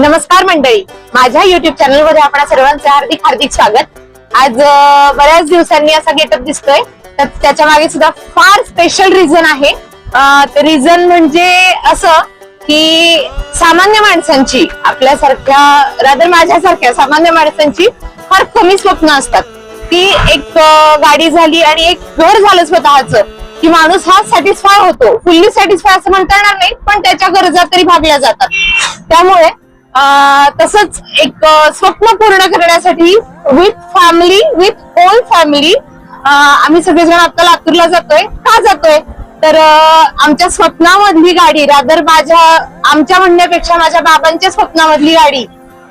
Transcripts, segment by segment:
नमस्कार मंडळी. माझ्या युट्यूब चॅनलमध्ये आपण सर्वांचं हार्दिक हार्दिक स्वागत. आज बऱ्याच दिवसांनी असा गेटअप दिसतोय. तर त्याच्यामागे सुद्धा फार स्पेशल रिझन आहे. रिझन म्हणजे असं की सामान्य माणसांची आपल्यासारख्या रादर माझ्यासारख्या सामान्य माणसांची फार कमी स्वप्न असतात. ती एक गाडी झाली आणि एक घर झालं स्वतःच की माणूस हा सॅटिस्फाय होतो. फुल्ली सॅटिस्फाय असं म्हणता येणार नाही पण त्याच्या गरजा तरी भागल्या जातात. त्यामुळे तसंच एक स्वप्न पूर्ण करण्यासाठी with family with whole family आम्ही सगळेजण आता लातूरला जातोय. का जातोय? तर आमच्या स्वप्नामधली गाडी रादर माझ्या आमच्या म्हणण्यापेक्षा माझ्या बाबांच्या स्वप्नामधली गाडी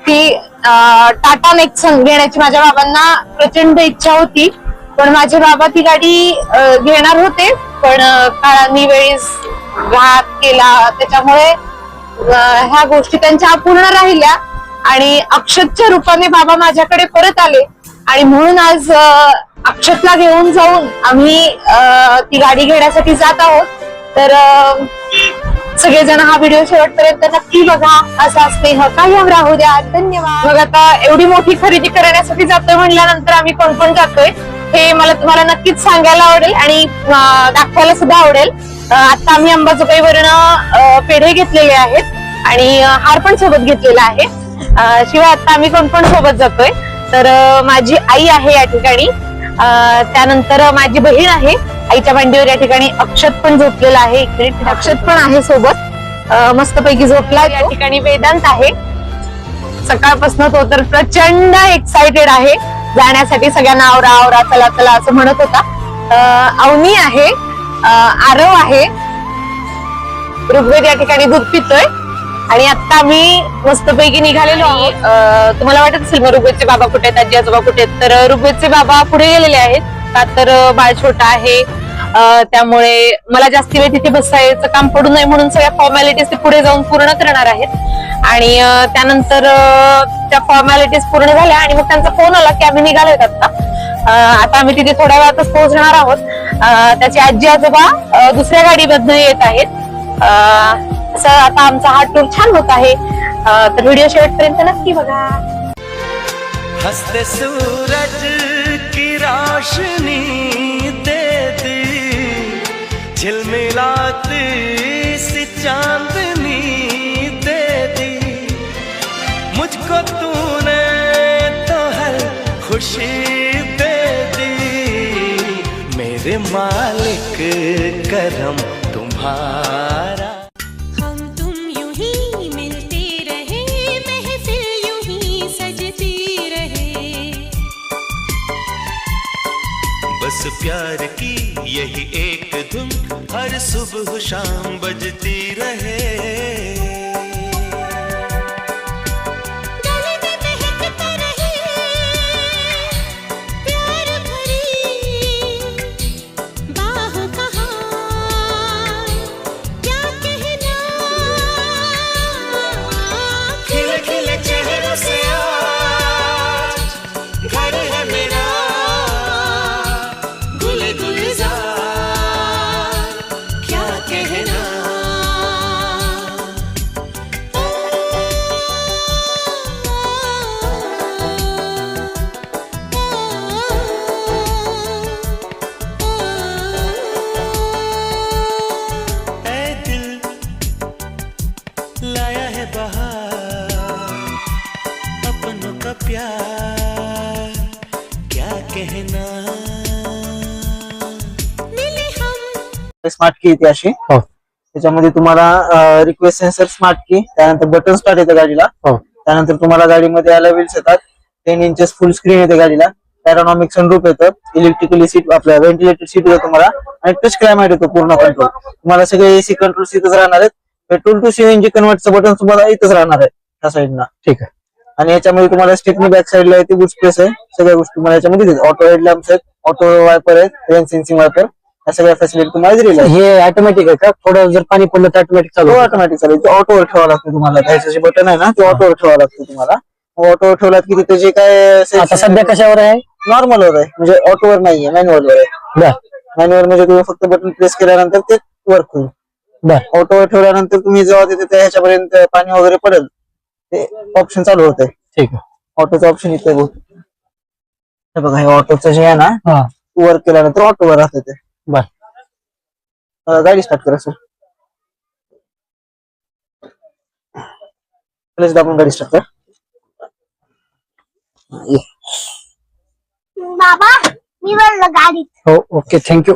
ती टाटा नेक्सन घेण्याची माझ्या बाबांना प्रचंड इच्छा होती. पण माझे बाबा ती गाडी घेणार होते. पण काळांनी वेळेस घात केला. त्याच्यामुळे ह्या गोष्टी त्यांच्या अपूर्ण राहिल्या आणि अक्षतच्या रूपाने बाबा माझ्याकडे परत आले. आणि म्हणून आज अक्षतला घेऊन जाऊन आम्ही ती गाडी घेण्यासाठी जात आहोत. तर सगळेजण हा व्हिडिओ शेवटपर्यंत नक्की बघा. असा स्नेह कायम राहू द्या. धन्यवाद. मग आता एवढी मोठी खरेदी करण्यासाठी जातोय म्हणल्यानंतर आम्ही कोण कोण जातोय हे मला तुम्हाला नक्कीच सांगायला आवडेल आणि दाखवायला सुद्धा आवडेल. आता आम्ही अंबाजोगाईवरनं पेढे घेतलेले आहेत आणि हार पण सोबत घेतलेला आहे. शिवाय आता आम्ही कोण कोण सोबत जातोय? तर माझी आई आहे या ठिकाणी. त्यानंतर माझी बहीण आहे. आईच्या मांडीवर या ठिकाणी अक्षत पण झोपलेला आहे. एक मिनिट अक्षत पण आहे सोबत. मस्तपैकी झोपला या ठिकाणी वेदांत आहे. सकाळपासून तो तर प्रचंड एक्साइटेड आहे. जाण्यासाठी सगळ्यांना आवरा आवरा चला चला असं म्हणत होता. अवनी आहे. आरव आहे. ऋग्वेद या ठिकाणी दूध पितोय. आणि आता आम्ही मस्तपैकी निघालेलो आहोत. अं, तुम्हाला वाटत असेल मग ऋग्वेदचे बाबा कुठे आहेत आजी आजोबा कुठे आहेत? तर ऋग्वेदचे बाबा पुढे गेलेले आहेत. का तर बाळ छोटा आहे. त्यामुळे मला जास्ती वेळ तिथे बसायचं काम पडू नये म्हणून सगळ्या फॉर्मॅलिटीज ते पुढे जाऊन पूर्ण करणार आहेत. आणि त्यानंतर त्या फॉर्मॅलिटीज पूर्ण झाल्या आणि मग त्यांचा फोन आला की आम्ही निघालोय आता. आता आम्ही तिथे थोड्या वेळातच पोहोचणार आहोत. त्याचे आजी आजोबा दुसऱ्या गाडीमधनं येत आहेत. असं आता आमचा हा टूर छान होत आहे. तर व्हिडिओ शेवटपर्यंत नक्की बघा. हंसते सूरज की रोशनी दे दी झिलमिलाती सी चांदनी दे मुझको तू मेरे मालिक करम तुम्हारा। हम तुम यूं ही मिलते रहे महफिल यूं ही सजती रहे। बस प्यार की यही एक धुन हर सुबह शाम बजती रहे। लाया है बहार अपनों का प्यार। क्या कहना? मिले हम। स्मार्ट की येते अशी. त्याच्यामध्ये तुम्हाला रिक्वेस्ट सेन्सर स्मार्ट की त्यानंतर बटन स्टार्ट येतं गाडीला. त्यानंतर तुम्हाला गाडीमध्ये याला व्हील्स येतात. टेन इंचेस फुल स्क्रीन येते गाडीला. पॅरानॉमिक सनरूप येतं. इलेक्ट्रिकली सीट आपल्या व्हेंटिलेटेड सीट येतं तुम्हाला. आणि टच क्लायमेट येतो पूर्ण कंट्रोल तुम्हाला सगळे एसी कंट्रोल इथंच राहणार आहेत. पेट्रोल टू सीएनजी कन्वर्टचं बटन तुम्हाला इथंच राहणार आहे त्या साईडला ठीक आहे. आणि याच्यामध्ये तुम्हाला स्टेपनी बॅक साईडला आहे ती बुट स्पेस आहे. सगळ्या गोष्टी तुम्हाला याच्यामध्ये ऑटो हेड लॅम्प्स आहेत ऑटो वायपर आहेत रेन सेन्सिंग वायपर या सगळ्या फॅसिलिटी तुम्हाला दिलेल्या आहेत. हे ऑटोमॅटिक आहे का? थोडं जर पाणी पडलं तर ऑटोमॅटिक चालू. ऑटोमॅटिक चालेल ते ऑटोवर ठेवावं लागतं तुम्हाला. त्याचं जे बटन आहे ना ते ऑटोवर ठेवावं लागतं तुम्हाला. ऑटोवर ठेवलात की तिथे जे काय सध्या कशावर आहे? नॉर्मल वर आहे. म्हणजे ऑटोवर नाहीये मॅन्युअल वर आहे. मॅन्युअल म्हणजे तुम्ही फक्त बटन प्रेस केल्यानंतर ते वर्क होईल. ऑटोवर ठेवल्यानंतर तुम्ही जेव्हा तिथे त्या ह्याच्यापर्यंत पाणी वगैरे पडेल ते ऑप्शन चालू होतंय. ठीक आहे. ऑटोचं ऑप्शन इथे बघ. हे बघा हे ऑटोचं जे आहे ना हा. वर केल्यानंतर ऑटोवर राहतं ते. बर. गाडी स्टार्ट करा सर दाबून गाडी स्टार्ट कर. ये. बाबा मी बोललो गाडीत. हो ओके थँक्यू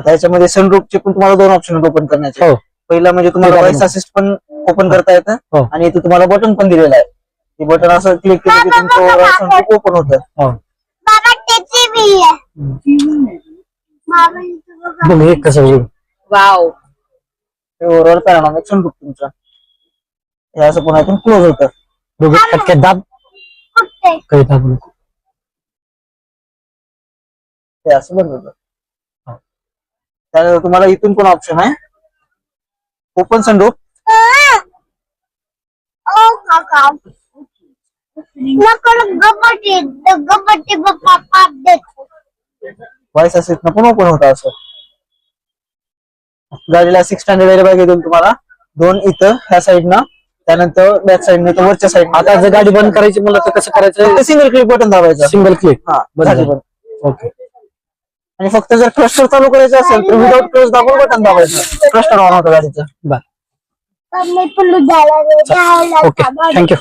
आता याच्यामध्ये सनरूफचे पण तुम्हाला दोन ऑप्शन ओपन करण्याचे. हो. पहिला म्हणजे तुम्हाला ठीक आहे. व्हॉइस असिस्ट पण ओपन करता येतं. हो. आणि इथे तुम्हाला बटन पण दिलेलं आहे. ते बटन असं क्लिक केलं की तुमचं सनरूफ ओपन होतं. हो. बाबा त्याची बी आहे. बाबा बघ. हे कसं होईल वाव. ते ओव्हरऑल पॅरानॉमिक सनरूफ तुमचं. हे असं पुन्हा इथून क्लोज होतं. बघ दाब. काही दाब नको. ते असं बंद होतं त्यानंतर तुम्हाला इथून पण ऑप्शन आहे. ओपन पाप देतो व्हॉइस असिस्ट पण ओपन होतं असं. गाडीला सिक्स स्टँडर्ड एअर बॅग येतील तुम्हाला. दोन इथं ह्या साईडनं त्यानंतर बॅक साईडने तर वरच्या साईड आता जर गाडी बंद करायची म्हणलं तर कसं करायचं? सिंगल क्लिक बटन दाबायचं. सिंगल क्लिक हा. ओके आणि फक्त जर क्लस्टर चालू करायचं असेल तर विदाउट क्लोज दाबून बटन दाबायचं. क्लस्टर ऑन होतं गाडीचं. बर. Okay thank you